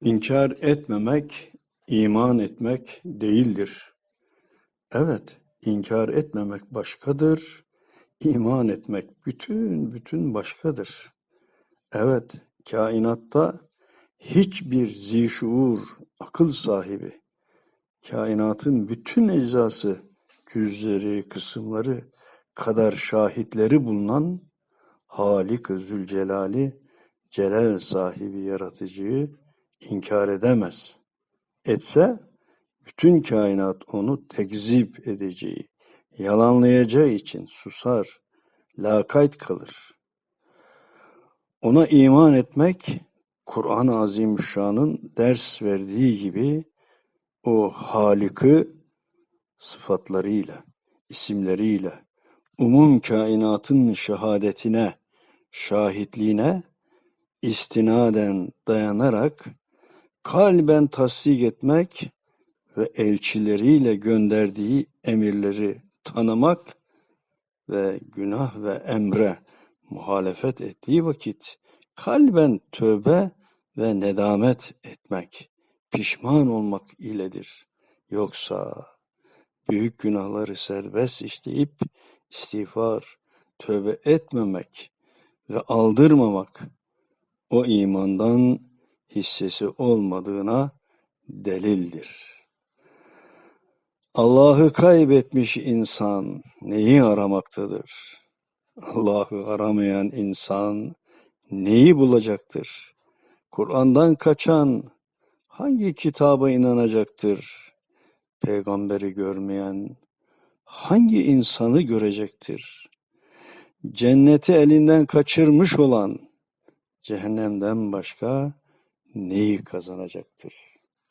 İnkar etmemek, iman etmek değildir. Evet, inkar etmemek başkadır, iman etmek bütün bütün başkadır. Evet, kainatta hiçbir zişuur, akıl sahibi, kainatın bütün eczası, cüzleri, kısımları kadar şahitleri bulunan Halik-ı Zülcelal'i, celal sahibi yaratıcıyı inkar edemez. Etse, bütün kainat onu tekzip edeceği, yalanlayacağı için susar, lakayt kalır. Ona iman etmek, Kur'an-ı Azimüşşan'ın ders verdiği gibi o Halık'ı sıfatlarıyla, isimleriyle, umum kainatın şehadetine, şahitliğine istinaden dayanarak kalben tasdik etmek ve elçileriyle gönderdiği emirleri tanımak ve günah ve emre muhalefet ettiği vakit kalben tövbe ve nedamet etmek, pişman olmak iledir. Yoksa büyük günahları serbest işleyip istiğfar, tövbe etmemek ve aldırmamak o imandan hissesi olmadığına delildir. Allah'ı kaybetmiş insan neyi aramaktadır? Allah'ı aramayan insan neyi bulacaktır? Kur'an'dan kaçan hangi kitaba inanacaktır? Peygamberi görmeyen hangi insanı görecektir? Cenneti elinden kaçırmış olan cehennemden başka neyi kazanacaktır?